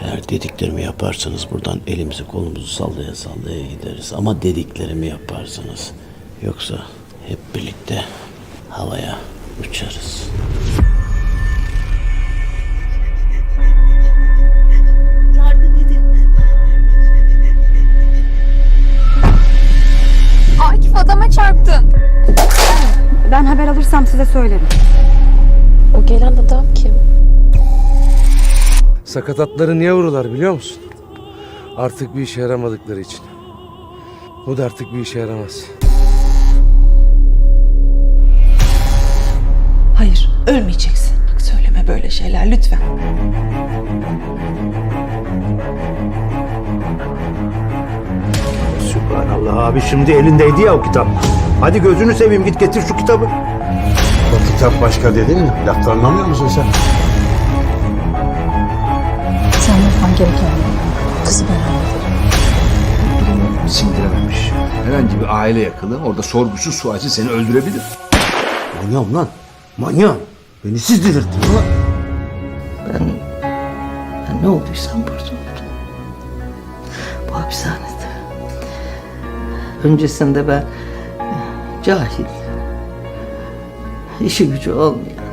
Eğer dediklerimi yaparsanız buradan elimizi kolumuzu sallaya sallaya gideriz. Ama dediklerimi yaparsanız yoksa hep birlikte havaya uçarız. Yardım edin. Akif adama çarptın. Ben haber alırsam size söylerim. O gelen adam? Sakatatları niye vururlar biliyor musun? Artık bir işe yaramadıkları için. Bu da artık bir işe yaramaz. Hayır, ölmeyeceksin. Bak söyleme böyle şeyler lütfen. Sübhanallah abi şimdi elindeydi ya o kitap. Hadi gözünü seveyim git getir şu kitabı. O kitap başka dedin mi? Lafta anlamıyor musun sen? Gereken kızı ben hallederim. durumu sindirememiş. Herhangi bir aile yakını orada sorgusuz sualsiz seni öldürebilir. Manyağım lan. Manyağım. Beni siz delirttiniz lan. Ben, ben ne olduysam burada oldum. Bu hapishanede. Öncesinde ben cahil, işi gücü olmayan,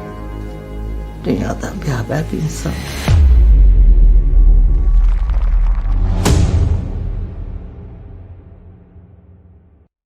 dünyadan bir haber bir insan.